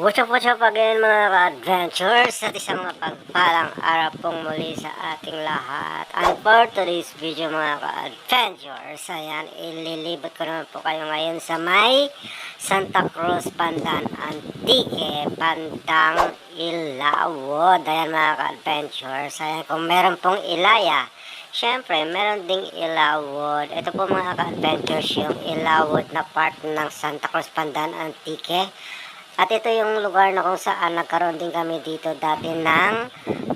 What's up, what's up again mga ka-adventures at isang mapagpalang araw pong muli sa ating lahat. And for today's video mga ka-adventures, ayan, ililibot ko naman po kayo ngayon sa may Santa Cruz Pandan Antique, Bandang Ilawod. Ayan mga ka-adventures, ayan, kung meron pong ilaya, Siyempre, meron ding Ilawod. Ito po mga ka-adventures yung Ilawod na part ng Santa Cruz Pandan Antique. At ito yung lugar na kung saan nagkaroon din kami dito dati ng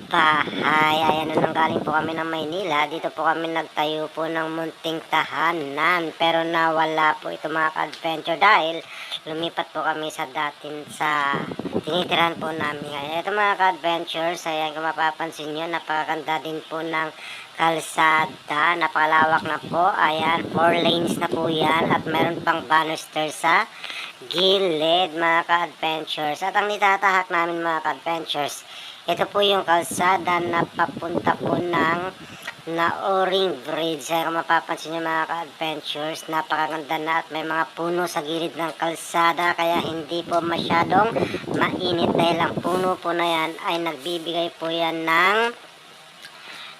bahay. Ayan, nung galing po kami ng Maynila, dito po kami nagtayo po ng munting tahanan. Pero nawala po ito mga ka-adventure dahil lumipat po kami sa datin sa tinitiran po namin ngayon. Ito mga ka-adventures, ayan kung mapapansin nyo, napakaganda din po ng kalsada. Napakalawak na po. Ayan, four lanes na po yan. At meron pang banister sa gilid, mga ka-adventures. At ang nitatahak namin, mga ka-adventures, ito po yung kalsada na papunta po ng Naoring Bridge. Kaya mapapansin nyo, mga ka-adventures, napakaganda na at may mga puno sa gilid ng kalsada. Kaya hindi po masyadong mainit dahil ang puno po na yan ay nagbibigay po yan ng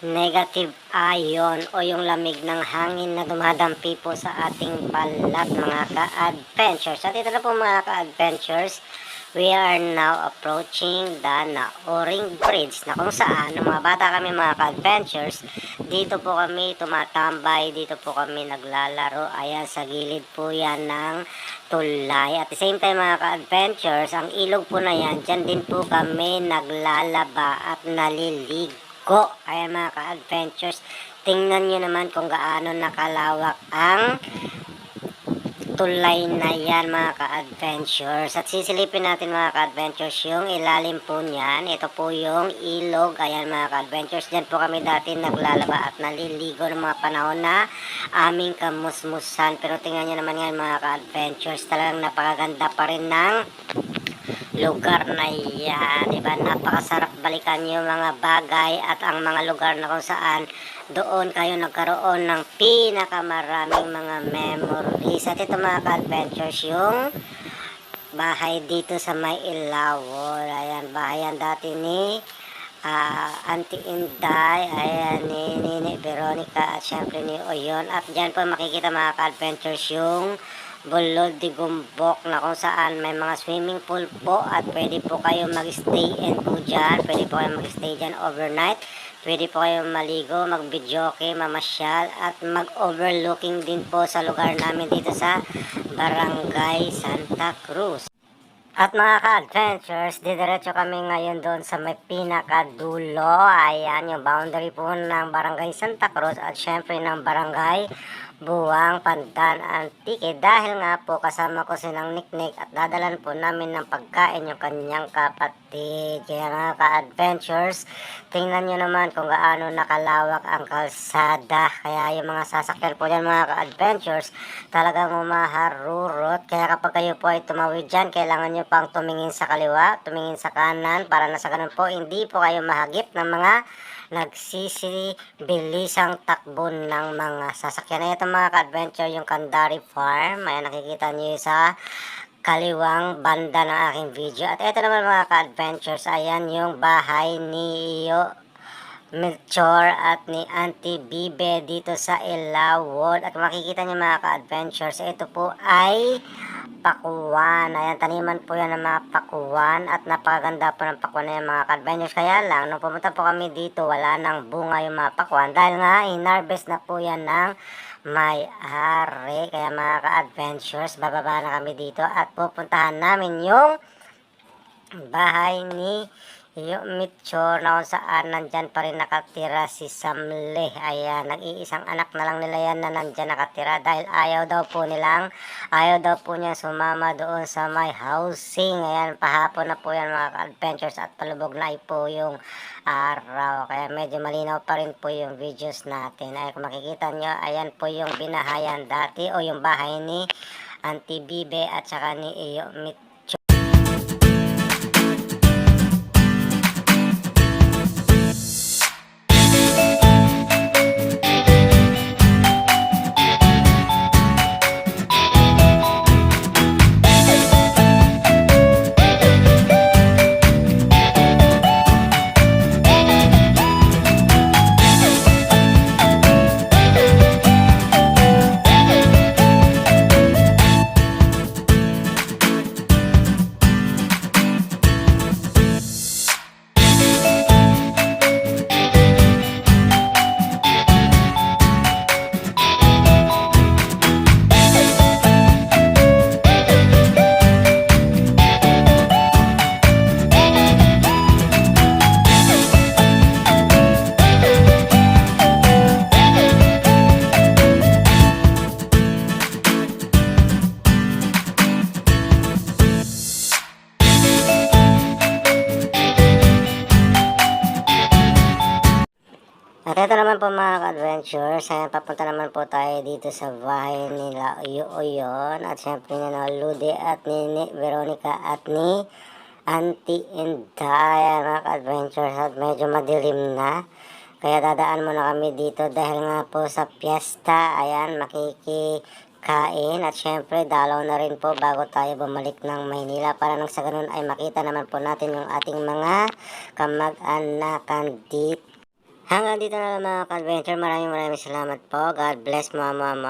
negative ion o yung lamig ng hangin na dumadampi po sa ating balat mga ka-adventures. At ito na po mga ka-adventures, we are now approaching the Naoring Bridge na kung saan, ng mga bata kami mga ka-adventures, dito po kami tumatambay, dito po kami naglalaro. Ayan, sa gilid po yan ng tulay. At the same time mga ka-adventures, ang ilog po na yan, dyan din po kami naglalaba at naliligo ko. Ayan mga ka-adventures, tingnan nyo naman kung gaano nakalawak ang tulay na yan mga ka-adventures. At sisilipin natin mga ka-adventures yung ilalim po niyan. Ito po yung ilog. Ayan mga ka-adventures. Diyan po kami dati naglalaba at naliligo ng mga panahon na aming kamusmusan. Pero tingnan nyo naman yan mga ka-adventures. Talagang napakaganda pa rin ng lugar na yan. Diba? Napakasarap balikan yung mga bagay at ang mga lugar na kung saan doon kayo nagkaroon ng pinakamaraming mga memories. At ito mga ka-adventures yung bahay dito sa may Ilawol. Ayan, bahay yan dati ni ah, Auntie Inday, ayan, ni Nini Veronica at syempre ni Oyon. At dyan po makikita mga ka-adventures yung Bulod di Gumbok na kung saan may mga swimming pool po at pwede po kayo mag-stay in po dyan. Pwede po kayo mag-stay dyan overnight. Pwede po kayo maligo, mag-videoke, mamasyal at mag-overlooking din po sa lugar namin dito sa Barangay Santa Cruz. At mga ka-adventures, didiretso kami ngayon doon sa may pinakadulo. Ayan, yung boundary po ng Barangay Santa Cruz at syempre ng Barangay Buwang Pandan Antique. Dahil nga po kasama ko silang niknik at dadalan po namin ng pagkain yung kanyang kapatid. Kaya mga ka-adventures, tingnan nyo naman kung gaano nakalawak ang kalsada. Kaya yung mga sasakyan po dyan mga ka-adventures, talagang umaharurot. Kaya kapag kayo po ay tumawid dyan, kailangan nyo pang tumingin sa kaliwa, tumingin sa kanan, para na sa ganun po, hindi po kayo mahagip ng mga nagsisibilisang takbo ng mga sasakyan. Ito mga ka-adventure, yung Kandari Farm. Ayan, nakikita nyo sa kaliwang banda ng aking video. At ito naman mga ka-adventures, ayan yung bahay ni Iyo Melchor at ni Auntie Bibe dito sa Ilawod. At makikita niyo mga ka-adventures, ito po ay pakuwan. Ayan, taniman po yan ng mga pakuwan at napakaganda po ng pakuwan na yan mga ka-adventures. Kaya lang, nung pumunta po kami dito, wala nang bunga yung mga pakuwan dahil nga inarbest na po yan ng may-ari. Kaya mga ka-adventures, bababa na kami dito at pupuntahan namin yung bahay ni yung Mitchor na kung saan nandyan pa rin nakatira si Samle. Ayan, nag-iisang anak na lang nila yan na nandyan nakatira dahil ayaw daw po nilang, ayaw daw po niya sumama doon sa my housing. Ayan, pahapon na po yan mga adventures at palubog na po yung araw. Kaya medyo malinaw pa rin po yung videos natin. Ay, kung makikita nyo, ayan po yung binahayan dati o yung bahay ni Auntie Bibe at saka ni Iyo Mitchor. At ito naman po mga ka-adventures, ayan, papunta naman po tayo dito sa bahay nila Uyo Uyon at syempre ni Lude at ni, ni Veronica at ni Auntie Inda. Ayan mga ka-adventures at medyo madilim na. Kaya dadaan muna kami dito dahil nga po sa piyesta, ayan, makikikain at syempre dalaw na rin po bago tayo bumalik ng Maynila para nang sa ganun ay makita naman po natin yung ating mga kamag-anakan dito. Hanggang dito na lang mga ka-adventure. Maraming maraming salamat po. God bless mama, mama.